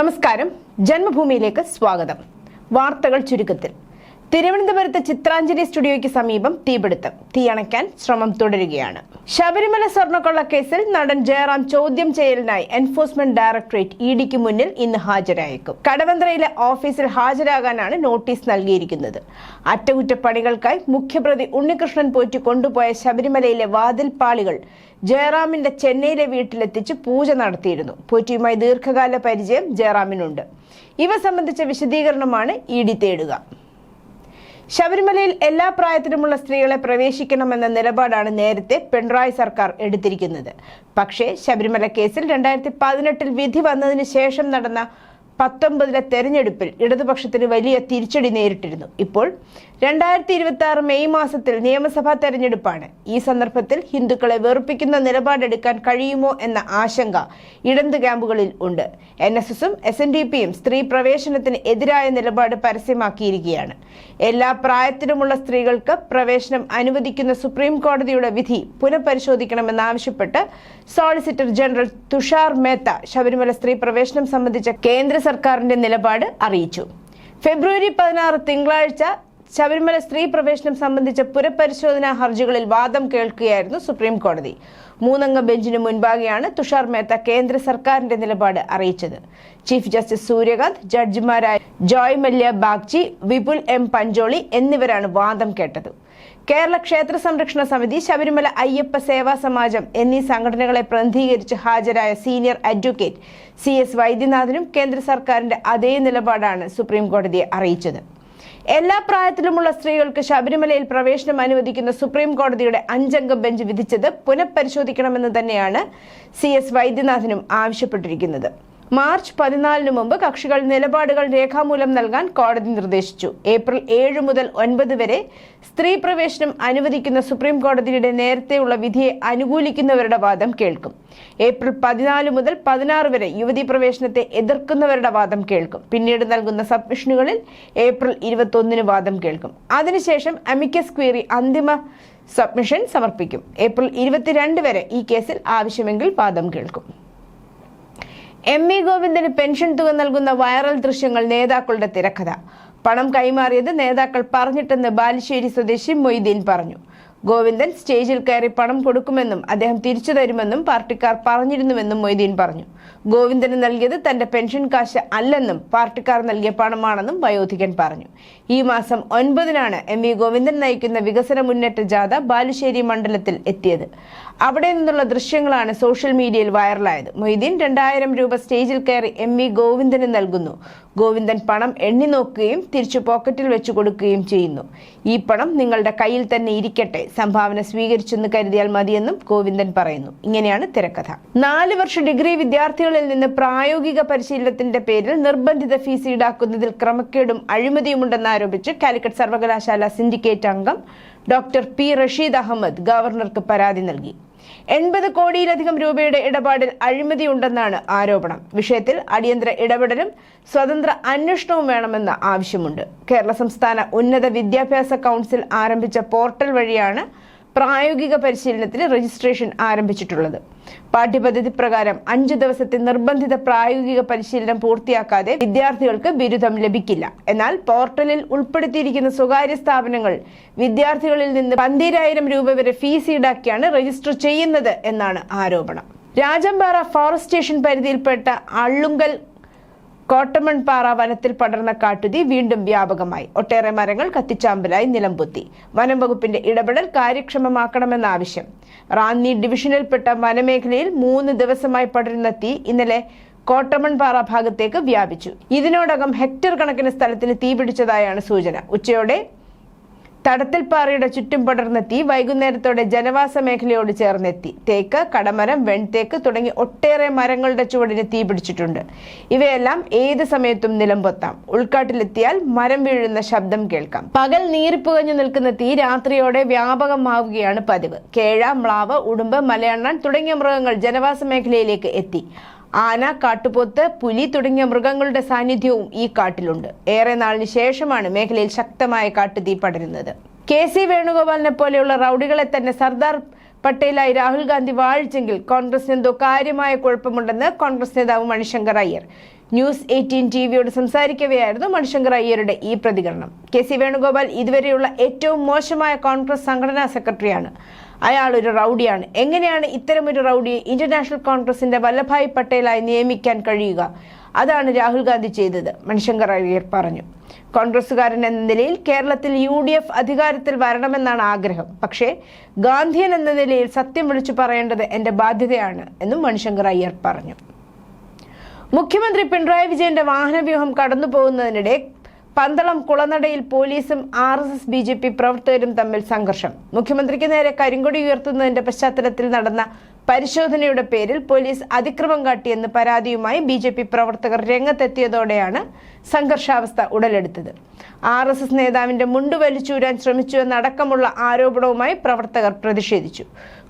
നമസ്കാരം. ജന്മഭൂമിയിലേക്ക് സ്വാഗതം. വാർത്തകൾ ചുരുക്കത്തിൽ. തിരുവനന്തപുരത്ത് ചിത്രാഞ്ജലി സ്റ്റുഡിയോയ്ക്ക് സമീപം തീപിടുത്തം. തീയണയ്ക്കാൻ ശ്രമം തുടരുകയാണ്. ശബരിമല സ്വർണക്കൊള്ള കേസിൽ നടൻ ജയറാം ചോദ്യം ചെയ്യലിനായി എൻഫോഴ്സ്മെന്റ് ഡയറക്ടറേറ്റ് ഇ ഡിക്ക് മുന്നിൽ ഇന്ന് ഹാജരായേക്കും. കടവന്ത്രയിലെ ഓഫീസിൽ ഹാജരാകാനാണ് നോട്ടീസ് നൽകിയിരിക്കുന്നത്. അറ്റകുറ്റപ്പണികൾക്കായി മുഖ്യപ്രതി ഉണ്ണികൃഷ്ണൻ പോറ്റി കൊണ്ടുപോയ ശബരിമലയിലെ വാതിൽപ്പാളികൾ ജയറാമിന്റെ ചെന്നൈയിലെ വീട്ടിലെത്തിച്ച് പൂജ നടത്തിയിരുന്നു. പോറ്റിയുമായി ദീർഘകാല പരിചയം ജയറാമിനുണ്ട്. ഇവ സംബന്ധിച്ച വിശദീകരണമാണ് ഇ ഡി തേടുക. ശബരിമലയിൽ എല്ലാ പ്രായത്തിലുമുള്ള സ്ത്രീകളെ പ്രവേശിക്കണമെന്ന നിലപാടാണ് നേരത്തെ പിണറായി സർക്കാർ എടുത്തിരിക്കുന്നത്. പക്ഷേ ശബരിമല കേസിൽ രണ്ടായിരത്തി പതിനെട്ടിൽ വിധി വന്നതിന് ശേഷം നടന്ന പത്തൊമ്പതിലെ തെരഞ്ഞെടുപ്പിൽ ഇടതുപക്ഷത്തിന് വലിയ തിരിച്ചടി നേരിട്ടിരുന്നു. ഇപ്പോൾ രണ്ടായിരത്തി ഇരുപത്തി ആറ് മെയ് മാസത്തിൽ നിയമസഭാ തെരഞ്ഞെടുപ്പാണ്. ഈ സന്ദർഭത്തിൽ ഹിന്ദുക്കളെ വെറുപ്പിക്കുന്ന നിലപാടെടുക്കാൻ കഴിയുമോ എന്ന ആശങ്ക ഇടന്ത് ക്യാമ്പുകളിൽ ഉണ്ട്. എൻ എസ് എസും എസ് എൻ ഡി പിയും സ്ത്രീ പ്രവേശനത്തിന് എതിരായ നിലപാട് പരസ്യമാക്കിയിരിക്കുകയാണ്. എല്ലാ പ്രായത്തിലുമുള്ള സ്ത്രീകൾക്ക് പ്രവേശനം അനുവദിക്കുന്ന സുപ്രീം കോടതിയുടെ വിധി പുനഃപരിശോധിക്കണമെന്നാവശ്യപ്പെട്ട് സോളിസിറ്റർ ജനറൽ തുഷാർ മേത്ത ശബരിമല സ്ത്രീ പ്രവേശനം സംബന്ധിച്ച കേന്ദ്ര സർക്കാരിന്റെ നിലപാട് അറിയിച്ചു. ഫെബ്രുവരി പതിനാറ് തിങ്കളാഴ്ച ശബരിമല സ്ത്രീ പ്രവേശനം സംബന്ധിച്ച പുനഃപരിശോധനാ ഹർജികളിൽ വാദം കേൾക്കുകയായിരുന്നു സുപ്രീം കോടതി. മൂന്നംഗ ബെഞ്ചിന് മുൻപാകെയാണ് തുഷാർ മേത്ത കേന്ദ്ര സർക്കാരിന്റെ നിലപാട് അറിയിച്ചത്. ചീഫ് ജസ്റ്റിസ് സൂര്യകാന്ത് ജഡ്ജിമാരായ ജോയ് മല്യ ബാഗ്ചി വിപുൽ എം പഞ്ചോളി എന്നിവരാണ് വാദം കേട്ടത്. കേരള ക്ഷേത്ര സംരക്ഷണ സമിതി ശബരിമല അയ്യപ്പ സേവാ സമാജം എന്നീ സംഘടനകളെ പ്രതിനിധീകരിച്ച് ഹാജരായ സീനിയർ അഡ്വക്കേറ്റ് സി എസ് വൈദ്യനാഥനും കേന്ദ്ര സർക്കാരിന്റെ അതേ നിലപാടാണ് സുപ്രീം കോടതിയെ അറിയിച്ചത്. എല്ലാ പ്രായത്തിലുമുള്ള സ്ത്രീകൾക്ക് ശബരിമലയിൽ പ്രവേശനം അനുവദിക്കുന്ന സുപ്രീം കോടതിയുടെ അഞ്ചംഗ ബെഞ്ച് വിധിച്ചത് പുനഃപരിശോധിക്കണമെന്ന് തന്നെയാണ് സി എസ് വൈദ്യനാഥനും ആവശ്യപ്പെട്ടിരിക്കുന്നത്. മാർച്ച് പതിനാലിന് മുമ്പ് കക്ഷികൾ നിലപാടുകൾ രേഖാമൂലം നൽകാൻ കോടതി നിർദ്ദേശിച്ചു. ഏപ്രിൽ ഏഴ് മുതൽ ഒൻപത് വരെ സ്ത്രീ പ്രവേശനം അനുവദിക്കുന്ന സുപ്രീം കോടതിയുടെ നേരത്തെയുള്ള വിധിയെ അനുകൂലിക്കുന്നവരുടെ വാദം കേൾക്കും. ഏപ്രിൽ പതിനാല് മുതൽ പതിനാറ് വരെ യുവതി പ്രവേശനത്തെ എതിർക്കുന്നവരുടെ വാദം കേൾക്കും. പിന്നീട് നൽകുന്ന സബ്മിഷനുകളിൽ ഏപ്രിൽ ഇരുപത്തൊന്നിന് വാദം കേൾക്കും. അതിനുശേഷം അമിക്കസ് ക്വീറി അന്തിമ സബ്മിഷൻ സമർപ്പിക്കും. ഏപ്രിൽ ഇരുപത്തിരണ്ട് വരെ ഈ കേസിൽ ആവശ്യമെങ്കിൽ വാദം കേൾക്കും. എം വി ഗോവിന്ദന് പെൻഷൻ തുക നൽകുന്ന വൈറൽ ദൃശ്യങ്ങൾ നേതാക്കളുടെ തിരക്കഥ. പണം കൈമാറിയത് നേതാക്കൾ പറഞ്ഞിട്ടെന്ന് ബാലുശ്ശേരി സ്വദേശി മൊയ്തീൻ പറഞ്ഞു. ഗോവിന്ദൻ സ്റ്റേജിൽ കയറി പണം കൊടുക്കുമെന്നും അദ്ദേഹം തിരിച്ചു തരുമെന്നും പാർട്ടിക്കാർ പറഞ്ഞിരുന്നുവെന്നും മൊയ്തീൻ പറഞ്ഞു. ഗോവിന്ദന് നൽകിയത് തന്റെ പെൻഷൻ കാശ് അല്ലെന്നും പാർട്ടിക്കാർ നൽകിയ പണമാണെന്നും വയോധികൻ പറഞ്ഞു. ഈ മാസം ഒൻപതിനാണ് എം വി ഗോവിന്ദൻ നയിക്കുന്ന വികസന മുന്നേറ്റ ജാഥ ബാലുശ്ശേരി മണ്ഡലത്തിൽ എത്തിയത്. അവിടെ നിന്നുള്ള ദൃശ്യങ്ങളാണ് സോഷ്യൽ മീഡിയയിൽ വൈറലായത്. മൊയ്തീൻ രണ്ടായിരം രൂപ സ്റ്റേജിൽ കയറി എം വി ഗോവിന്ദന് നൽകുന്നു. ഗോവിന്ദൻ പണം എണ്ണി നോക്കുകയും തിരിച്ചു പോക്കറ്റിൽ വെച്ചു കൊടുക്കുകയും ചെയ്യുന്നു. ഈ പണം നിങ്ങളുടെ കയ്യിൽ തന്നെ ഇരിക്കട്ടെ. സംഭാവന സ്വീകരിച്ചെന്ന് കരുതിയാൽ മതിയെന്നും ഗോവിന്ദൻ പറയുന്നു. ഇങ്ങനെയാണ് തിരക്കഥ. നാല് വർഷ ഡിഗ്രി വിദ്യാർത്ഥികളിൽ നിന്ന് പ്രായോഗിക പരിശീലനത്തിന്റെ പേരിൽ നിർബന്ധിത ഫീസ് ഈടാക്കുന്നതിൽ ക്രമക്കേടും അഴിമതിയുമുണ്ടെന്ന് ആരോപിച്ച് കാലിക്കറ്റ് സർവകലാശാല സിൻഡിക്കേറ്റ് അംഗം ഡോക്ടർ പി റഷീദ് അഹമ്മദ് ഗവർണർക്ക് പരാതി നൽകി. എൺപത് കോടിയിലധികം രൂപയുടെ ഇടപാടിൽ അഴിമതിയുണ്ടെന്നാണ് ആരോപണം. വിഷയത്തിൽ അടിയന്തര ഇടപെടലും സ്വതന്ത്ര അന്വേഷണവും വേണമെന്ന ആവശ്യമുണ്ട്. കേരള സംസ്ഥാന ഉന്നത വിദ്യാഭ്യാസ കൗൺസിൽ ആരംഭിച്ച പോർട്ടൽ വഴിയാണ് പ്രായോഗിക പരിശീലനത്തിന് രജിസ്ട്രേഷൻ ആരംഭിച്ചിട്ടുള്ളത്. പാഠ്യപദ്ധതി പ്രകാരം അഞ്ചു ദിവസത്തെ നിർബന്ധിത പ്രായോഗിക പരിശീലനം പൂർത്തിയാക്കാതെ വിദ്യാർത്ഥികൾക്ക് ബിരുദം ലഭിക്കില്ല. എന്നാൽ പോർട്ടലിൽ ഉൾപ്പെടുത്തിയിരിക്കുന്ന സ്വകാര്യ സ്ഥാപനങ്ങൾ വിദ്യാർത്ഥികളിൽ നിന്ന് പന്തിരായിരം രൂപ വരെ ഫീസ് ഈടാക്കിയാണ് രജിസ്റ്റർ ചെയ്യുന്നത് എന്നാണ് ആരോപണം. രാജംപാറ ഫോറസ്റ്റ് സ്റ്റേഷൻ പരിധിയിൽപ്പെട്ട അള്ളുങ്കൽ കോട്ടമൺപാറ വനത്തിൽ പടർന്ന കാട്ടുതീ വീണ്ടും വ്യാപകമായി. ഒട്ടേറെ മരങ്ങൾ കത്തിച്ചാമ്പലായി നിലംപൊത്തി. വനം വകുപ്പിന്റെ ഇടപെടൽ കാര്യക്ഷമമാക്കണമെന്നാവശ്യം റാന്നി ഡിവിഷനിൽപ്പെട്ട വനമേഖലയിൽ മൂന്ന് ദിവസമായി പടരുന്ന തീ ഇന്നലെ കോട്ടമൺപാറ ഭാഗത്തേക്ക് വ്യാപിച്ചു. ഇതിനോടകം ഹെക്ടർ കണക്കിന് സ്ഥലത്തിന് തീപിടിച്ചതായാണ് സൂചന. ഉച്ചയോടെ തടത്തിൽപ്പാറയുടെ ചുറ്റും പടർന്ന തീ വൈകുന്നേരത്തോടെ ജനവാസ മേഖലയോട് ചേർന്നെത്തി. തേക്ക് കടമരം വെൺതേക്ക് തുടങ്ങി ഒട്ടേറെ മരങ്ങളുടെ ചുവടിന് തീ പിടിച്ചിട്ടുണ്ട്. ഇവയെല്ലാം ഏത് സമയത്തും നിലംപൊത്താം. ഉൾക്കാട്ടിലെത്തിയാൽ മരം വീഴുന്ന ശബ്ദം കേൾക്കാം. പകൽ നീറിപ്പുകഞ്ഞു നിൽക്കുന്ന തീ രാത്രിയോടെ വ്യാപകമാവുകയാണ് പതിവ്. കേഴ മ്ലാവ് ഉടുമ്പ് മലയണ്ണൻ തുടങ്ങിയ മൃഗങ്ങൾ ജനവാസ മേഖലയിലേക്ക് എത്തി. ആന കാട്ടുപോത്ത് പുലി തുടങ്ങിയ മൃഗങ്ങളുടെ സാന്നിധ്യവും ഈ കാട്ടിലുണ്ട്. ഏറെ നാളിന് ശേഷമാണ് മേഖലയിൽ ശക്തമായ കാട്ടുതീ പടരുന്നത്. കെ സി വേണുഗോപാലിനെ പോലെയുള്ള റൌഡികളെ തന്നെ സർദാർ പട്ടേലായി രാഹുൽ ഗാന്ധി വാഴിച്ചെങ്കിൽ കോൺഗ്രസിന് എന്തോ കാര്യമായ കുഴപ്പമുണ്ടെന്ന് കോൺഗ്രസ് നേതാവ് Manishankar Aiyar. News eighteen T വിയോട് സംസാരിക്കവെയായിരുന്നു മണിശങ്കർ അയ്യരുടെ ഈ പ്രതികരണം. കെ സി വേണുഗോപാൽ ഇതുവരെയുള്ള ഏറ്റവും മോശമായ കോൺഗ്രസ് സംഘടനാ സെക്രട്ടറിയാണ്. അയാൾ ഒരു റൌഡിയാണ്. എങ്ങനെയാണ് ഇത്തരമൊരു റൌഡിയെ ഇന്റർനാഷണൽ കോൺഗ്രസിന്റെ വല്ലഭായ് പട്ടേലായി നിയമിക്കാൻ കഴിയുക? അതാണ് രാഹുൽ ഗാന്ധി ചെയ്തത് മണിശങ്കർ അയ്യർ പറഞ്ഞു. കോൺഗ്രസുകാരൻ എന്ന നിലയിൽ കേരളത്തിൽ യു ഡി എഫ് അധികാരത്തിൽ വരണമെന്നാണ് ആഗ്രഹം. പക്ഷേ ഗാന്ധിയൻ എന്ന നിലയിൽ സത്യം വിളിച്ചു പറയേണ്ടത് എന്റെ ബാധ്യതയാണ് എന്നും മണിശങ്കർ അയ്യർ പറഞ്ഞു. മുഖ്യമന്ത്രി പിണറായി വിജയന്റെ വാഹനവ്യൂഹം കടന്നു പോകുന്നതിനിടെ പന്തളം കുളനടയിൽ പോലീസും R S S B J P പ്രവർത്തകരും തമ്മിൽ സംഘർഷം. മുഖ്യമന്ത്രിക്ക് നേരെ കരിങ്കൊടി ഉയർത്തുന്നതിന്റെ പശ്ചാത്തലത്തിൽ നടന്ന പരിശോധനയുടെ പേരിൽ പോലീസ് അതിക്രമം കാട്ടിയെന്ന് പരാതിയുമായി ബി പ്രവർത്തകർ രംഗത്തെത്തിയതോടെയാണ് സംഘർഷാവസ്ഥ ഉടലെടുത്തത്. ആർ എസ് എസ് നേതാവിന്റെ മുണ്ടു വലിച്ചൂരാൻ ശ്രമിച്ചുവെന്നടക്കമുള്ള ആരോപണവുമായി പ്രവർത്തകർ പ്രതിഷേധിച്ചു.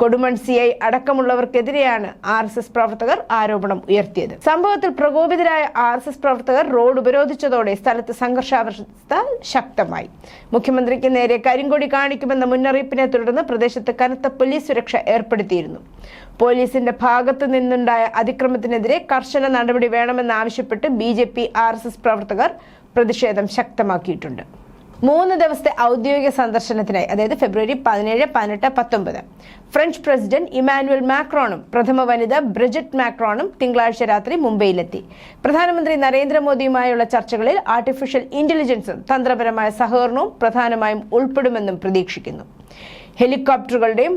കൊടുമൺ സി ഐ അടക്കമുള്ളവർക്കെതിരെയാണ് ആർ എസ് എസ് പ്രവർത്തകർ ആരോപണം ഉയർത്തിയത്. സംഭവത്തിൽ പ്രകോപിതരായ ആർ എസ് എസ് പ്രവർത്തകർ റോഡ് ഉപരോധിച്ചതോടെ സ്ഥലത്ത് സംഘർഷാവസ്ഥ ശക്തമായി. മുഖ്യമന്ത്രിക്ക് നേരെ കരിങ്കൊടി കാണിക്കുമെന്ന മുന്നറിയിപ്പിനെ തുടർന്ന് പ്രദേശത്ത് കനത്ത പോലീസ് സുരക്ഷ ഏർപ്പെടുത്തിയിരുന്നു. പോലീസിന്റെ ഭാഗത്തു നിന്നുണ്ടായ അതിക്രമത്തിനെതിരെ കർശന നടപടി വേണമെന്നാവശ്യപ്പെട്ട് B J P R S S പ്രതിഷേധം ശക്തമാക്കിയിട്ടുണ്ട്. മൂന്ന് ദിവസത്തെ ഔദ്യോഗിക സന്ദർശനത്തിനായി അതായത് ഫെബ്രുവരി പതിനേഴ് പതിനെട്ട് പത്തൊമ്പത് ഫ്രഞ്ച് പ്രസിഡന്റ് ഇമാനുവൽ മാക്രോണും പ്രഥമ വനിത ബ്രിജറ്റ് മാക്രോണും തിങ്കളാഴ്ച രാത്രി മുംബൈയിലെത്തി. പ്രധാനമന്ത്രി നരേന്ദ്രമോദിയുമായുള്ള ചർച്ചകളിൽ ആർട്ടിഫിഷ്യൽ ഇന്റലിജൻസും തന്ത്രപരമായ സഹകരണവും പ്രധാനമായും ഉൾപ്പെടുമെന്നും പ്രതീക്ഷിക്കുന്നു. ഹെലികോപ്റ്ററുകളുടെയും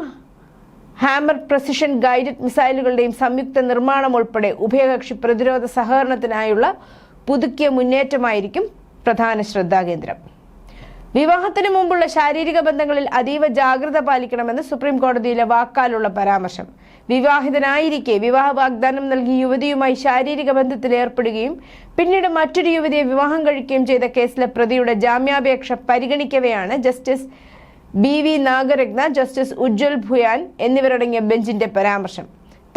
ഹാമർ പ്രസിഷൻ ഗൈഡഡ് മിസൈലുകളുടെയും സംയുക്ത നിർമ്മാണം ഉൾപ്പെടെ ഉഭയകക്ഷി പ്രതിരോധ സഹകരണത്തിനായുള്ള പുതുക്കിയ മുന്നേറ്റമായിരിക്കും പ്രധാന ശ്രദ്ധാകേന്ദ്രം വിവാഹത്തിന് മുമ്പുള്ള ശാരീരിക ബന്ധങ്ങളിൽ അതീവ ജാഗ്രത പാലിക്കണമെന്ന് സുപ്രീം കോടതിയിലെ വാക്കാലുള്ള പരാമർശം. വിവാഹിതനായിരിക്കെ വിവാഹ വാഗ്ദാനം നൽകി യുവതിയുമായി ശാരീരിക ബന്ധത്തിൽ ഏർപ്പെടുകയും പിന്നീട് മറ്റൊരു യുവതിയെ വിവാഹം കഴിക്കുകയും ചെയ്ത കേസിലെ പ്രതിയുടെ ജാമ്യാപേക്ഷ പരിഗണിക്കവെയാണ് justice B V Nagarathna justice Ujjal Bhuyan എന്നിവരടങ്ങിയ ബെഞ്ചിന്റെ പരാമർശം.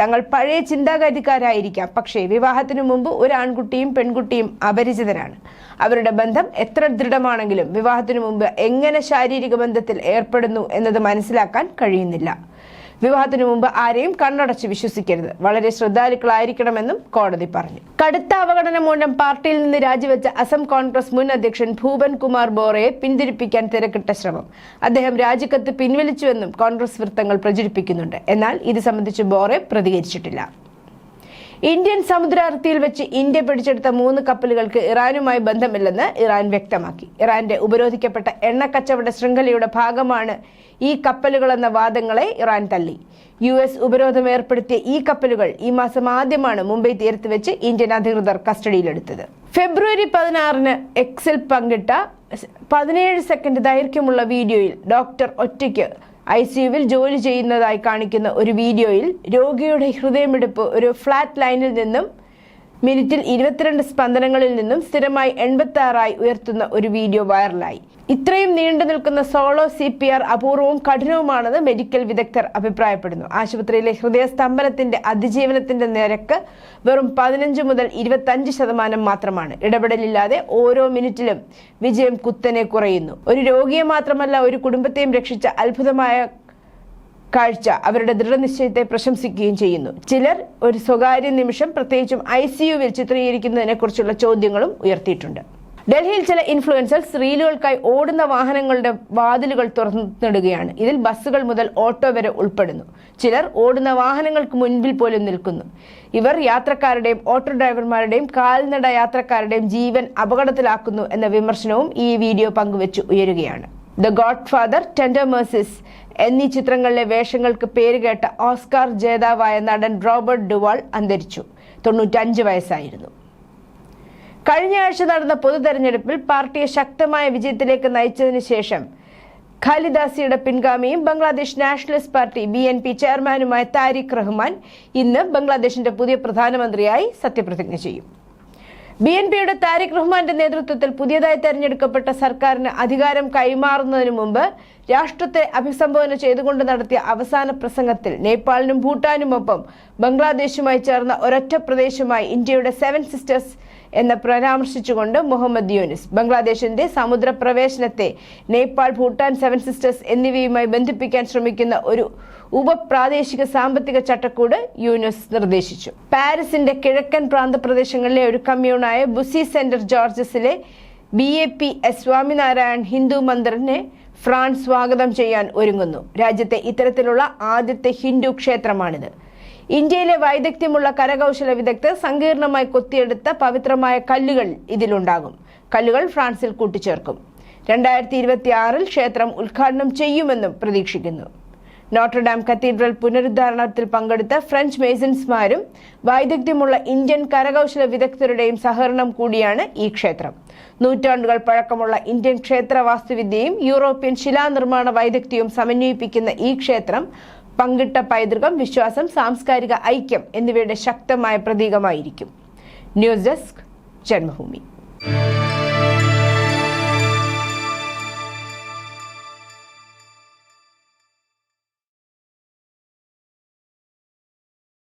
തങ്ങൾ പഴയ ചിന്താഗതിക്കാരായിരിക്കാം. പക്ഷേ വിവാഹത്തിനു മുമ്പ് ഒരു ആൺകുട്ടിയും പെൺകുട്ടിയും അപരിചിതരാണ്. അവരുടെ ബന്ധം എത്ര ദൃഢമാണെങ്കിലും വിവാഹത്തിനു മുമ്പ് എങ്ങനെ ശാരീരിക ബന്ധത്തിൽ ഏർപ്പെടുന്നു എന്നത് മനസ്സിലാക്കാൻ കഴിയുന്നില്ല. വിവാഹത്തിനു മുമ്പ് ആരെയും കണ്ണടച്ച് വിശ്വസിക്കരുത്. വളരെ ശ്രദ്ധാലുക്കളായിരിക്കണമെന്നും കോടതി പറഞ്ഞു. കടുത്ത അവഗണന മൂലം പാർട്ടിയിൽ നിന്ന് രാജിവെച്ച അസം കോൺഗ്രസ് മുൻ അധ്യക്ഷൻ ഭൂപൻ കുമാർ ബോറയെ പിന്തിരിപ്പിക്കാൻ തിരക്കിട്ട ശ്രമം. അദ്ദേഹം രാജിക്കത്ത് പിൻവലിച്ചുവെന്നും കോൺഗ്രസ് വൃത്തങ്ങൾ പ്രചരിപ്പിക്കുന്നുണ്ട്. എന്നാൽ ഇത് സംബന്ധിച്ച് ബോറെ പ്രതികരിച്ചിട്ടില്ല. ഇന്ത്യൻ സമുദ്ര അതിർത്തിയിൽ വെച്ച് ഇന്ത്യ പിടിച്ചെടുത്ത മൂന്ന് കപ്പലുകൾക്ക് ഇറാനുമായി ബന്ധമില്ലെന്ന് ഇറാൻ വ്യക്തമാക്കി. ഇറാന്റെ ഉപരോധിക്കപ്പെട്ട എണ്ണ കച്ചവട ശൃംഖലയുടെ ഭാഗമാണ് ഈ കപ്പലുകളെന്ന വാദങ്ങളെ ഇറാൻ തള്ളി. യു എസ് ഉപരോധം ഏർപ്പെടുത്തിയ ഈ കപ്പലുകൾ ഈ മാസം ആദ്യമാണ് മുംബൈ തീരത്ത് വെച്ച് ഇന്ത്യൻ അധികൃതർ കസ്റ്റഡിയിലെടുത്തത്. ഫെബ്രുവരി പതിനാറിന് എക്സിൽ പങ്കിട്ട പതിനേഴ് സെക്കൻഡ് ദൈർഘ്യമുള്ള വീഡിയോയിൽ ഡോക്ടർ ഒറ്റയ്ക്ക് ഐ സിയുവിൽ ജോലി ചെയ്യുന്നതായി കാണിക്കുന്ന ഒരു വീഡിയോയിൽ രോഗിയുടെ ഹൃദയമിടിപ്പ് ഒരു ഫ്ലാറ്റ് ലൈനിൽ നിന്നും മിനിറ്റിൽ ഇരുപത്തിരണ്ട് സ്പന്ദനങ്ങളിൽ നിന്നും സ്ഥിരമായി എൺപത്തി ആറായി ഉയർത്തുന്ന ഒരു വീഡിയോ വൈറലായി. ഇത്രയും നീണ്ടു നിൽക്കുന്ന സോളോ സി പി ആർ അപൂർവവും കഠിനവുമാണെന്ന് മെഡിക്കൽ വിദഗ്ധർ അഭിപ്രായപ്പെടുന്നു. ആശുപത്രിയിലെ ഹൃദയസ്തംഭനത്തിന്റെ അതിജീവനത്തിന്റെ നിരക്ക് വെറും പതിനഞ്ച് മുതൽ ഇരുപത്തഞ്ച് ശതമാനം മാത്രമാണ്. ഇടപെടലില്ലാതെ ഓരോ മിനിറ്റിലും വിജയം കുത്തനെ കുറയുന്നു. ഒരു രോഗിയെ മാത്രമല്ല ഒരു കുടുംബത്തെയും രക്ഷിച്ച അത്ഭുതമായ കാഴ്ച അവരുടെ ദൃഢനിശ്ചയത്തെ പ്രശംസിക്കുകയും ചെയ്യുന്നു. ചിലർ ഒരു സ്വകാര്യ നിമിഷം പ്രത്യേകിച്ചും ഐ സിയുവിൽ ചിത്രീകരിക്കുന്നതിനെ കുറിച്ചുള്ള ചോദ്യങ്ങളും ഉയർത്തിയിട്ടുണ്ട്. ഡൽഹിയിൽ ചില ഇൻഫ്ലുവൻസേഴ്സ് റീലുകൾക്കായി ഓടുന്ന വാഹനങ്ങളുടെ വാതിലുകൾ തുറന്നിടുകയാണ്. ഇതിൽ ബസ്സുകൾ മുതൽ ഓട്ടോ വരെ ഉൾപ്പെടുന്നു. ചിലർ ഓടുന്ന വാഹനങ്ങൾക്ക് മുൻപിൽ പോലും നിൽക്കുന്നു. ഇവർ യാത്രക്കാരുടെയും ഓട്ടോ ഡ്രൈവർമാരുടെയും കാൽനട യാത്രക്കാരുടെയും ജീവൻ അപകടത്തിലാക്കുന്നു എന്ന വിമർശനവും ഈ വീഡിയോ പങ്കുവെച്ച് ഉയരുകയാണ്. The Godfather Tender Mercies എന്നീ ചിത്രങ്ങളിലെ വേഷങ്ങൾക്ക് പേരുകേട്ട ഓസ്കാർ ജേതാവായ നടൻ റോബർട്ട് ഡുവാൾ അന്തരിച്ചു. തൊണ്ണൂറ്റഞ്ച് വയസ്സായിരുന്നു. കഴിഞ്ഞ ആഴ്ച നടന്ന പൊതു തെരഞ്ഞെടുപ്പിൽ പാർട്ടിയെ ശക്തമായ വിജയത്തിലേക്ക് നയിച്ചതിന് ശേഷം ഖാലിദാസിയുടെ പിൻഗാമിയും Bangladesh nationalist party B N P ചെയർമാനുമായ താരിഖ് റഹ്മാൻ ഇന്ന് ബംഗ്ലാദേശിന്റെ പുതിയ പ്രധാനമന്ത്രിയായി സത്യപ്രതിജ്ഞ ചെയ്യും. ബി എൻ പിയുടെ താരിഖ് റഹ്മാന്റെ നേതൃത്വത്തിൽ പുതിയതായി തെരഞ്ഞെടുക്കപ്പെട്ട സർക്കാരിന് അധികാരം കൈമാറുന്നതിന് മുമ്പ് രാഷ്ട്രത്തെ അഭിസംബോധന ചെയ്തുകൊണ്ട് നടത്തിയ അവസാന പ്രസംഗത്തിൽ നേപ്പാളിനും ഭൂട്ടാനുമൊപ്പം ബംഗ്ലാദേശുമായി ചേർന്ന ഒരൊറ്റ പ്രദേശമായി ഇന്ത്യയുടെ സെവൻ സിസ്റ്റേഴ്സ് എന്ന് പരാമർശിച്ചുകൊണ്ട് മുഹമ്മദ് യൂനിസ് ബംഗ്ലാദേശിന്റെ സമുദ്രപ്രവേശനത്തെ നേപ്പാൾ ഭൂട്ടാൻ സെവൻ സിസ്റ്റേഴ്സ് എന്നിവയുമായി ബന്ധിപ്പിക്കാൻ ശ്രമിക്കുന്ന ഒരു ഉപപ്രാദേശിക സാമ്പത്തിക ചട്ടക്കൂട് യൂനിസ് നിർദ്ദേശിച്ചു. പാരീസിന്റെ കിഴക്കൻ പ്രാന്തപ്രദേശങ്ങളിലെ ഒരു കമ്മ്യൂണായ Bussy Saint ജോർജസിലെ B A P S Swaminarayan Hindu മന്ദിറിനെ France സ്വാഗതം ചെയ്യാൻ ഒരുങ്ങുന്നു. രാജ്യത്തെ ഇത്തരത്തിലുള്ള ആദ്യത്തെ ഹിന്ദു ക്ഷേത്രമാണിത്. ഇന്ത്യയിലെ വൈദഗ്ധ്യമുള്ള കരകൗശല വിദഗ്ധർ സങ്കീർണമായി കൊത്തിയെടുത്ത പവിത്രമായ കല്ലുകൾ ഇതിലുണ്ടാകും. കല്ലുകൾ ഫ്രാൻസിൽ കൂട്ടിച്ചേർക്കും. രണ്ടായിരത്തി ഇരുപത്തി ആറിൽ ക്ഷേത്രം ഉദ്ഘാടനം ചെയ്യുമെന്നും പ്രതീക്ഷിക്കുന്നു. നോട്ടർഡാം കത്തീഡ്രൽ പുനരുദ്ധാരണത്തിൽ പങ്കെടുത്ത ഫ്രഞ്ച് മേസൻസ്മാരും വൈദഗ്ധ്യമുള്ള ഇന്ത്യൻ കരകൗശല വിദഗ്ധരുടെയും സഹകരണം കൂടിയാണ് ഈ ക്ഷേത്രം. നൂറ്റാണ്ടുകൾ പഴക്കമുള്ള ഇന്ത്യൻ ക്ഷേത്ര വാസ്തുവിദ്യയും യൂറോപ്യൻ ശിലാനിർമ്മാണ വൈദഗ്ധ്യവും സമന്വയിപ്പിക്കുന്ന ഈ ക്ഷേത്രം പങ്കിട്ട പൈതൃകം വിശ്വാസം സാംസ്കാരിക ഐക്യം എന്നിവയുടെ ശക്തമായ പ്രതീകമായിരിക്കും. News desk Janmabhumi.